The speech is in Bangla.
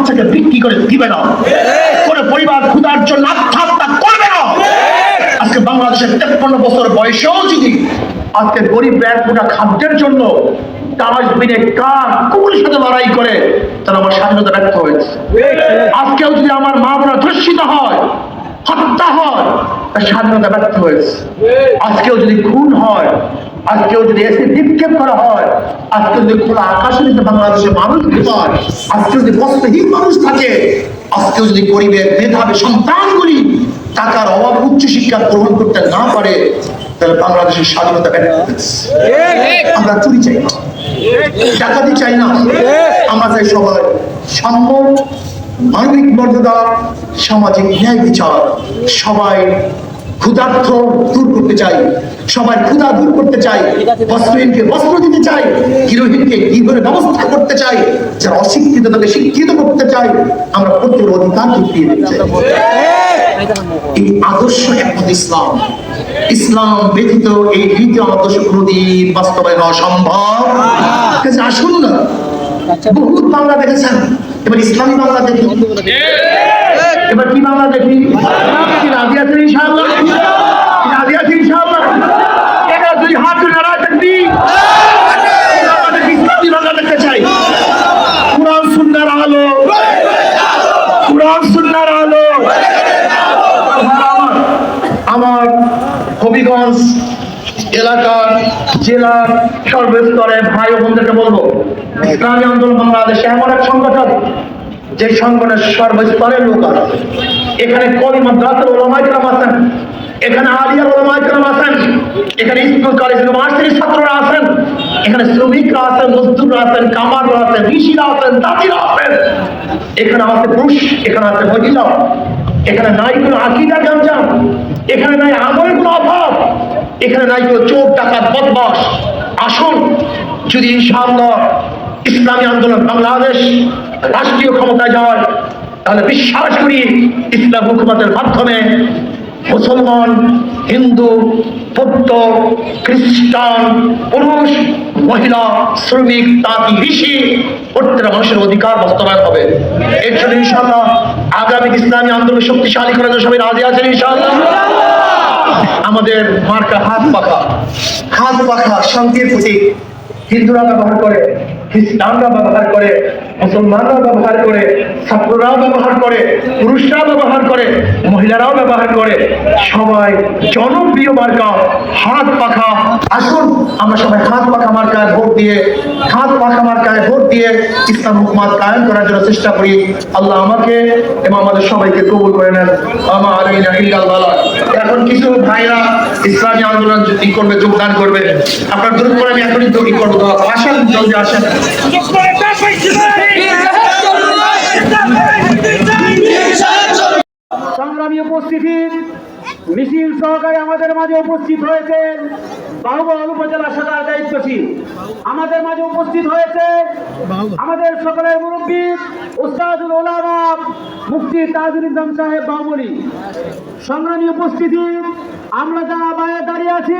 বাচ্চাকে বিক্রি করে দিবে না। কোন পরিবার ক্ষুধার জন্য আত্মহত্যা করবে না। আজকে বাংলাদেশের তেপ্পান্ন বছর বয়সেও যদি আজকে গরিব ফোটা খাদ্যের জন্য তাস বিনে কার কুকুরের সাথে লড়াই করে তারা আমার স্বাধীনতা ব্যর্থ হয়েছে। আজকেও যদি আমার মা বোনা ধর্ষিত হয়, হত্যা হয় স্বাধীনতা ব্যর্থ হয়েছে। আজকেও যদি খুন হয় আজকেও যদি এসে নিক্ষেপ করা হয় আজকে যদি খোলা আকাশে যদি বাংলাদেশে মানুষ হয় আজকে যদি বস্ত্রহীন মানুষ থাকে আজকেও যদি গরিবের মেধাবী সন্তানগুলি টাকার অভাব উচ্চ শিক্ষা গ্রহণ করতে না পারে, তাহলে বাংলাদেশের স্বাধীনতা ব্যর্থ আমরা চুরি চাই না। ডাকাতি চাই না। আমরা চাই সবাই সাম্য, মানবিক মর্যাদা, সামাজিক ন্যায় বিচার, সবাই ক্ষুধার্থ দূর করতে চাই। সবাই ক্ষুধা দূর করতে চাই। বস্ত্রহীনকে বস্ত্র দিতে চাই। গৃহহীনকে গৃহের ব্যবস্থা করতে চাই। যারা অশিক্ষিত তাকে শিক্ষিত করতে চাই। আমরা প্রত্যেক অধিকারকে ফিরিয়ে দিতে চাই। এই আদর্শ একমত ইসলাম। ইসলাম ব্যতীত এই দ্বিতীয় আদর্শ কোনদিন বাস্তবায়ন অসম্ভব আসুন না। বহুত বাংলা দেখেছেন। এবার ইসলামী বাংলা দেখি এবার কি বাংলা দেখি? রাজি আছেন ইনশাআল্লাহ কি রাজি আছেন ইনশাআল্লাহ এটা দুই হাত তুলে নাড়ায় থাকবি বাংলা দেখি, ইসলামী বাংলা দেখতে চাই কোরআন সুন্নার আলো কোরআন সুন্নার আলো আমার আমার হবিগঞ্জ এলাকার জেলার সর্বস্তরে ভাই বোনদেরকে বলব ইসলামী আন্দোলন বাংলাদেশে এমন এক সংগঠন, যে সংগঠনের সর্বস্তরের লোক আছে। এখানে কবি মাদ্রাসার ওলামাই কেরাম আছেন, এখানে আলিয়ার ওলামাই কেরাম আছেন, এখানে স্কুল, কলেজ, ইউনিভার্সিটির ছাত্ররা আছেন, এখানে শ্রমিকরা আছেন, মজদুররা আছেন, কামাররা আছেন, ঋষিরা আছেন দাদিরা আছেন। এখানে আছে পুরুষ, এখানে আছে মহিলা। এখানে নাই কোনো আকিদা গঞ্জাম এখানে নাই আমলের কোনো অভাব, এখানে নাই কোনো চোর টাকার বদমাস আসুন, যদি ইনশাআল্লাহ ইসলামী আন্দোলন বাংলাদেশ রাষ্ট্রীয় ক্ষমতায় যায় তাহলে বিশ্বাস করি ইসলাম হুকুমতের মাধ্যমে মুসলমান, হিন্দু, বৌদ্ধ, খ্রিস্টান, পুরুষ, মহিলা, শ্রমিক তাঁতি ঋষি, প্রত্যেকটা মানুষের অধিকার বাস্তবায়ন হবে। এর জন্য ইনশাআল্লাহ আগামী ইসলামী আন্দোলন শক্তিশালী করার জন্য সবাই রাজি আছেন আমাদের মার্কা হাত পাখা। হাত পাখা, শান্তির প্রতীক। হিন্দুরা ব্যবহার করে, খ্রিস্টানরা ব্যবহার করে, মুসলমানরা ব্যবহার করে, ছাত্ররাও ব্যবহার করে পুরুষরা ব্যবহার করে, মহিলারাও ব্যবহার করে। সবাই জনপ্রিয় মার্কা, হাত পাখা। আসুন, আমরা সবাই হাত পাখা মার্কায় ভোট দিয়ে, হাত পাখা মার্কায় ভোট দিয়ে ইসলাম হুকুমাত কায়েম করার জন্য চেষ্টা করি। আল্লাহ আমাকে এবং আমাদের সবাইকে কবুল করে নেন। আমার এখন কিছু ভাইরা ইসলামী আন্দোলন ই করবে, যোগদান করবে। আপনার দূর করে আমি এখনই তৈরি করব। আসেন, জলদি আসেন। সংগ্রামী উপস্থিতি, মিছিল সহকারে আমাদের মাঝে উপস্থিত হয়েছেন। বাহুবল উপজেলা শাখার দায়িত্বশীল। আমাদের মাঝে উপস্থিত হয়েছে আমাদের সকলের মুরব্বী উস্তাদুল ওলামা মুফতি তাজুল ইসলাম সাহেব বাহুবলী। সংগ্রামী উপস্থিতি, আমরা যারা বাইরে দাঁড়িয়ে আছি